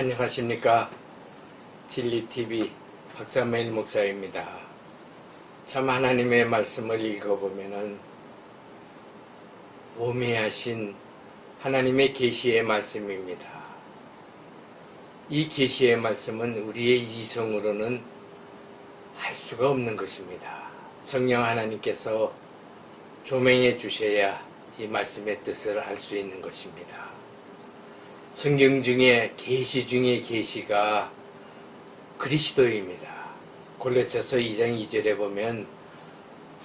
안녕하십니까. 진리TV 박사메일 목사입니다. 참 하나님의 말씀을 읽어보면은 오매하신 하나님의 계시의 말씀입니다. 이 계시의 말씀은 우리의 이성으로는 알 수가 없는 것입니다. 성령 하나님께서 조명해 주셔야 이 말씀의 뜻을 알 수 있는 것입니다. 성경 중에 계시 중에 계시가 그리스도입니다. 골로새서 2장 2절에 보면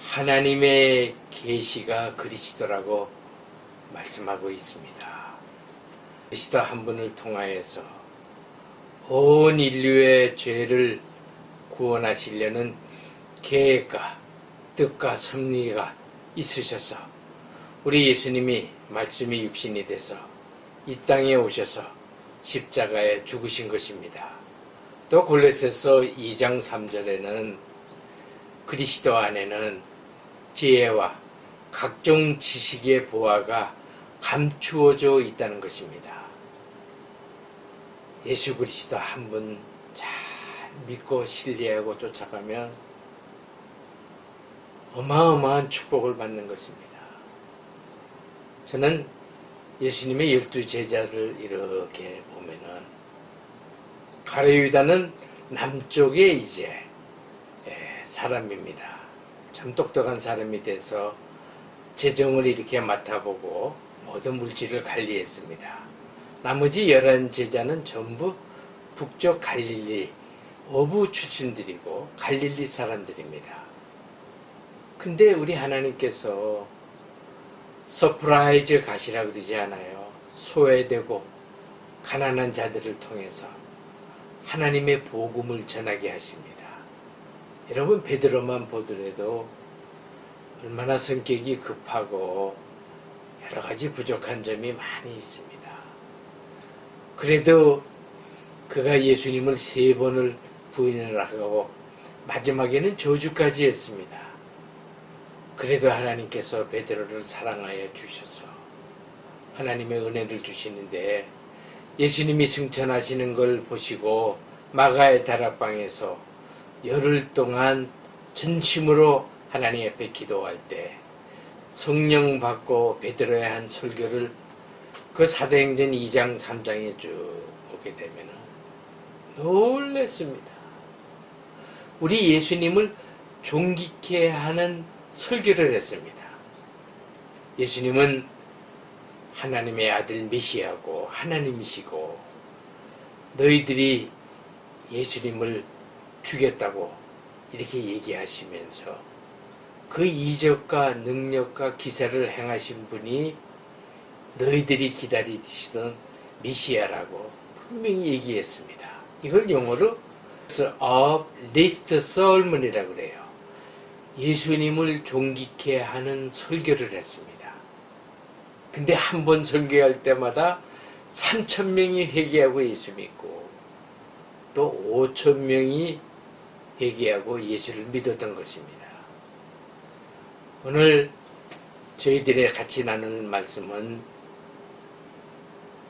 하나님의 계시가 그리스도라고 말씀하고 있습니다. 그리스도 한 분을 통하여서 온 인류의 죄를 구원하시려는 계획과 뜻과 섭리가 있으셔서 우리 예수님이 말씀이 육신이 돼서 이 땅에 오셔서 십자가에 죽으신 것입니다. 또 골로새서 2장 3절에는 그리스도 안에는 지혜와 각종 지식의 보화가 감추어져 있다는 것입니다. 예수 그리스도 한 분 잘 믿고 신뢰하고 쫓아가면 어마어마한 축복을 받는 것입니다. 저는 예수님의 열두 제자를 이렇게 보면은 가레유다는 남쪽에 이제 예, 사람입니다. 참 똑똑한 사람이 돼서 재정을 이렇게 맡아보고 모든 물질을 관리했습니다. 나머지 열한 제자는 전부 북쪽 갈릴리 어부 출신들이고 갈릴리 사람들입니다. 근데 우리 하나님께서 서프라이즈 가시라 그러지 않아요. 소외되고 가난한 자들을 통해서 하나님의 복음을 전하게 하십니다. 여러분 베드로만 보더라도 얼마나 성격이 급하고 여러 가지 부족한 점이 많이 있습니다. 그래도 그가 예수님을 세 번을 부인을 하고 마지막에는 저주까지 했습니다. 그래도 하나님께서 베드로를 사랑하여 주셔서 하나님의 은혜를 주시는데 예수님이 승천하시는 걸 보시고 마가의 다락방에서 열흘 동안 전심으로 하나님 앞에 기도할 때 성령 받고 베드로의 한 설교를 그 사도행전 2장 3장에 쭉 보게 되면 놀랬습니다. 우리 예수님을 존귀케 하는 설교를 했습니다. 예수님은 하나님의 아들 메시아고 하나님이시고 너희들이 예수님을 죽였다고 이렇게 얘기하시면서 그 이적과 능력과 기사를 행하신 분이 너희들이 기다리시던 메시아라고 분명히 얘기했습니다. 이걸 영어로 of lit sermon이라고 그래요. 예수님을 존귀케 하는 설교를 했습니다. 근데 한 번 설교할 때마다 3천 명이 회개하고 예수 믿고 또 5천 명이 회개하고 예수를 믿었던 것입니다. 오늘 저희들의 같이 나눌 말씀은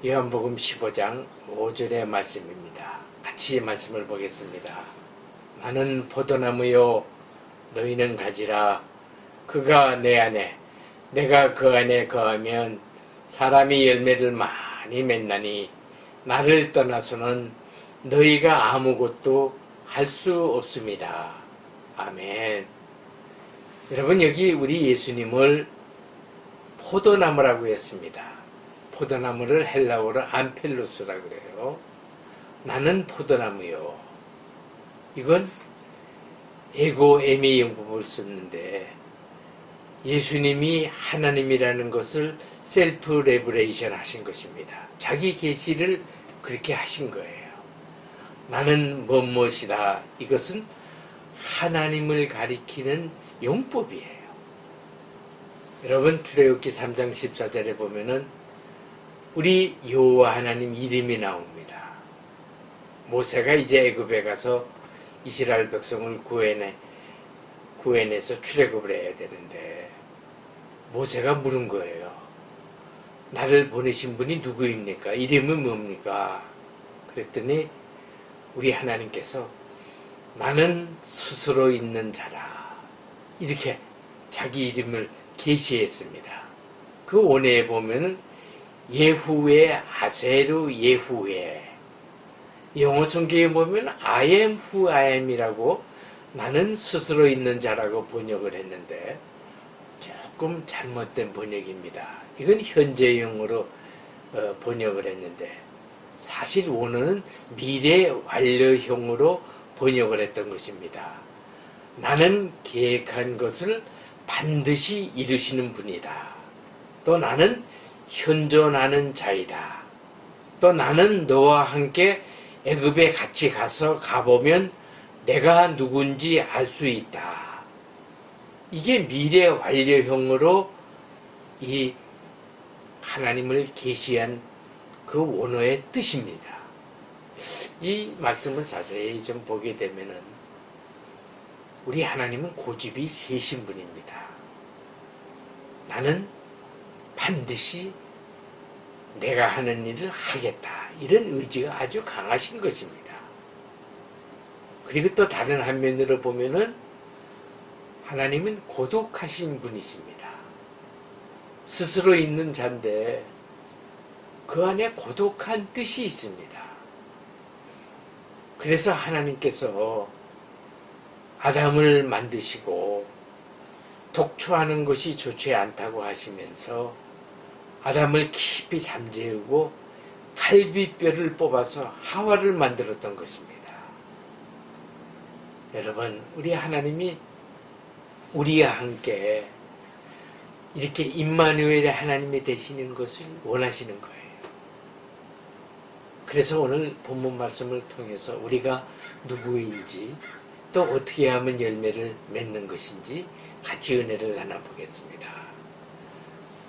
요한복음 15장 5절의 말씀입니다. 같이 말씀을 보겠습니다. 나는 포도나무요 너희는 가지라 그가 내 안에 내가 그 안에 거하면 사람이 열매를 많이 맺나니 나를 떠나서는 너희가 아무것도 할 수 없습니다. 아멘. 여러분 여기 우리 예수님을 포도나무라고 했습니다. 포도나무를 헬라어로 안펠로스라고 그래요. 나는 포도나무요. 이건 에고 에미 영법을 썼는데 예수님이 하나님이라는 것을 셀프 레브레이션 하신 것입니다. 자기 계시를 그렇게 하신 거예요. 나는 무엇이다. 이것은 하나님을 가리키는 용법이에요. 여러분 출애굽기 3장 14절에 보면은 우리 여호와 하나님 이름이 나옵니다. 모세가 이제 애굽에 가서 이스라엘 백성을 구해내 구해내서 출애굽을 해야 되는데 모세가 물은 거예요. 나를 보내신 분이 누구입니까? 이름은 뭡니까? 그랬더니 우리 하나님께서 나는 스스로 있는 자라. 이렇게 자기 이름을 계시했습니다. 그 원해에 보면은 예후의 아세르 예후의 영어 성경에 보면 I am who I am이라고 나는 스스로 있는 자라고 번역을 했는데 조금 잘못된 번역입니다. 이건 현재형으로 어, 번역을 했는데 사실 원어는 미래 완료형으로 번역을 했던 것입니다. 나는 계획한 것을 반드시 이루시는 분이다. 또 나는 현존하는 자이다. 또 나는 너와 함께 애굽에 같이 가서 가보면 내가 누군지 알 수 있다. 이게 미래 완료형으로 이 하나님을 계시한 그 원어의 뜻입니다. 이 말씀을 자세히 좀 보게 되면은 우리 하나님은 고집이 세신 분입니다. 나는 반드시 내가 하는 일을 하겠다. 이런 의지가 아주 강하신 것입니다. 그리고 또 다른 한면으로 보면은 하나님은 고독하신 분이십니다. 스스로 있는 자인데 그 안에 고독한 뜻이 있습니다. 그래서 하나님께서 아담을 만드시고 독초하는 것이 좋지 않다고 하시면서 아담을 깊이 잠재우고 갈비뼈를 뽑아서 하와를 만들었던 것입니다. 여러분, 우리 하나님이 우리와 함께 이렇게 임마누엘의 하나님이 되시는 것을 원하시는 거예요. 그래서 오늘 본문 말씀을 통해서 우리가 누구인지 또 어떻게 하면 열매를 맺는 것인지 같이 은혜를 나눠보겠습니다.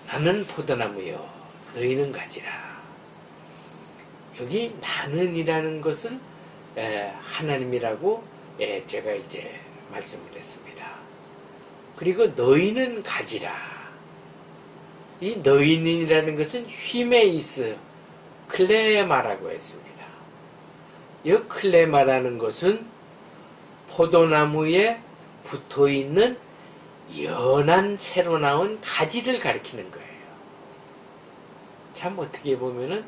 나는 포도나무요, 너희는 가지라. 여기 나는이라는 것은 에, 하나님이라고 에, 제가 이제 말씀을 했습니다. 그리고 너희는 가지라. 이 너희는이라는 것은 휘메이스 클레마라고 했습니다. 이 클레마라는 것은 포도나무에 붙어 있는 연한 새로 나온 가지를 가리키는 거예요. 참 어떻게 보면은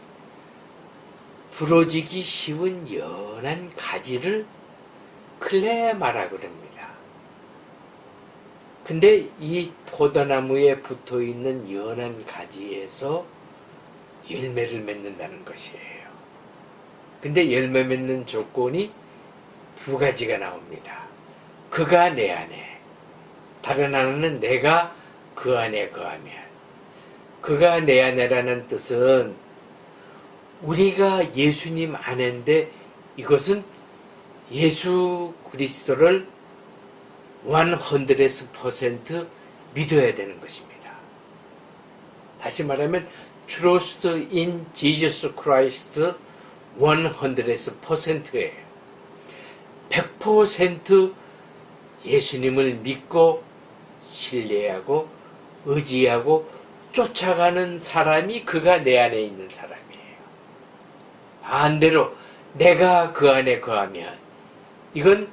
부러지기 쉬운 연한 가지를 클레마라고 합니다. 근데 이 포도나무에 붙어 있는 연한 가지에서 열매를 맺는다는 것이에요. 근데 열매 맺는 조건이 두 가지가 나옵니다. 그가 내 안에, 다른 하나는 내가 그 안에 거하면. 그가 내 안에라는 뜻은 우리가 예수님 안에인데 이것은 예수 그리스도를 100% 믿어야 되는 것입니다. 다시 말하면 trust in Jesus Christ 100%예요. 100% 예수님을 믿고 신뢰하고 의지하고 쫓아가는 사람이 그가 내 안에 있는 사람이에요. 반대로 내가 그 안에 거하면 이건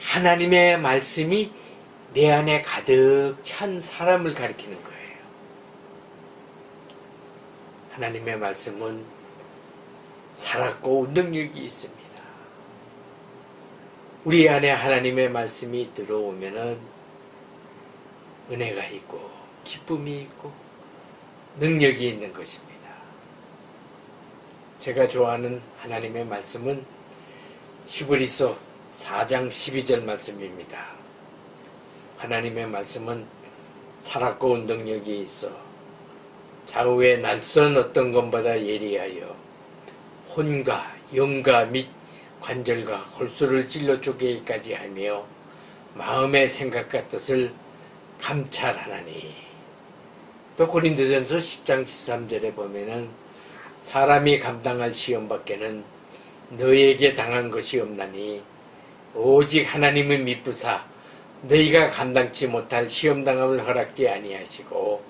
하나님의 말씀이 내 안에 가득 찬 사람을 가리키는 거예요. 하나님의 말씀은 살았고 능력이 있습니다. 우리 안에 하나님의 말씀이 들어오면은 은혜가 있고 기쁨이 있고 능력이 있는 것입니다. 제가 좋아하는 하나님의 말씀은 히브리서 4장 12절 말씀입니다. 하나님의 말씀은 살았고 능력이 있어 좌우의 날선 어떤 것보다 예리하여 혼과 영과 및 관절과 골수를 찔러 쪼개기까지 하며 마음의 생각과 뜻을 감찰하나니 또 고린도전서 10장 13절에 보면은 사람이 감당할 시험밖에는 너에게 당한 것이 없나니 오직 하나님의 미쁘사 너희가 감당치 못할 시험당함을 허락지 아니하시고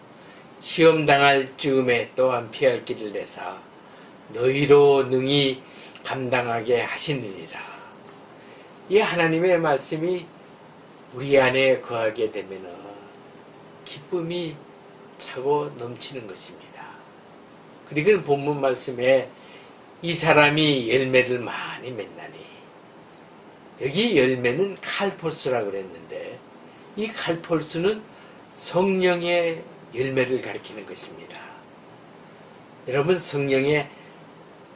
시험당할 즈음에 또한 피할 길을 내사 너희로 능히 감당하게 하시느니라. 이 하나님의 말씀이 우리 안에 거하게 되면은 기쁨이 차고 넘치는 것입니다. 그리고 본문 말씀에 이 사람이 열매를 많이 맺나니 여기 열매는 칼포스라 그랬는데 이 칼포스는 성령의 열매를 가리키는 것입니다. 여러분 성령의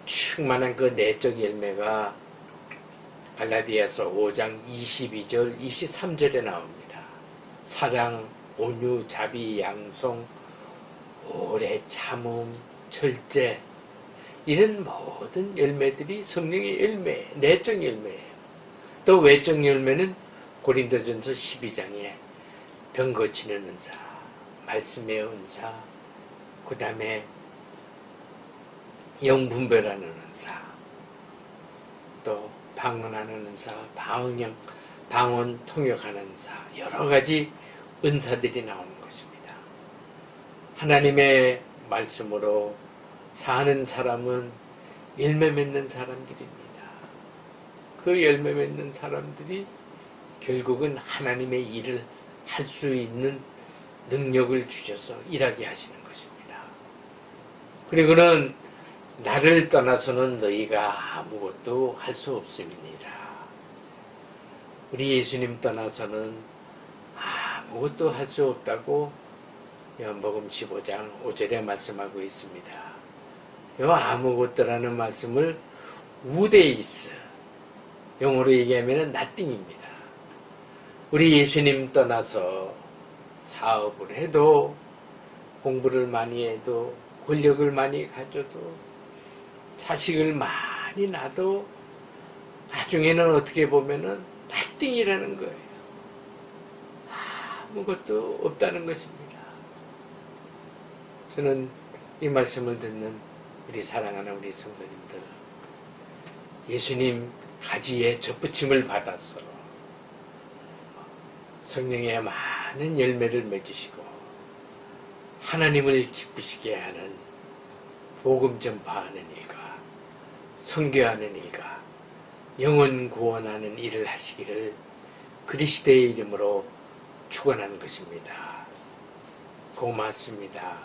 충만한 그 내적 열매가 갈라디아서 5장 22절 23절에 나옵니다. 사랑, 온유, 자비, 양송, 오래 참음, 절제 이런 모든 열매들이 성령의 열매, 내적 열매예요. 또 외적 열매는 고린도전서 12장에 병 고치는 은사, 말씀의 은사, 그 다음에 영분별하는 은사, 또 방언하는 은사, 방언형, 방언 통역하는 은사, 여러 가지 은사들이 나오는 것입니다. 하나님의 말씀으로 사는 사람은 열매 맺는 사람들입니다. 그 열매 맺는 사람들이 결국은 하나님의 일을 할 수 있는 능력을 주셔서 일하게 하시는 것입니다. 그리고는 나를 떠나서는 너희가 아무것도 할 수 없습니다. 우리 예수님 떠나서는 아무것도 할 수 없다고 요한복음 15장 5절에 말씀하고 있습니다. 요 아무것도라는 말씀을 우데이스 영어로 얘기하면 nothing입니다. 우리 예수님 떠나서 사업을 해도 공부를 많이 해도 권력을 많이 가져도 자식을 많이 낳아도 나중에는 어떻게 보면은 nothing이라는 거예요. 아무것도 없다는 것입니다. 저는 이 말씀을 듣는 우리 사랑하는 우리 성도님들 예수님 가지에 접붙임을 받아서 성령의 많은 열매를 맺으시고 하나님을 기쁘시게 하는 복음 전파하는 일과 선교하는 일과 영혼 구원하는 일을 하시기를 그리스도의 이름으로 축원하는 것입니다. 고맙습니다.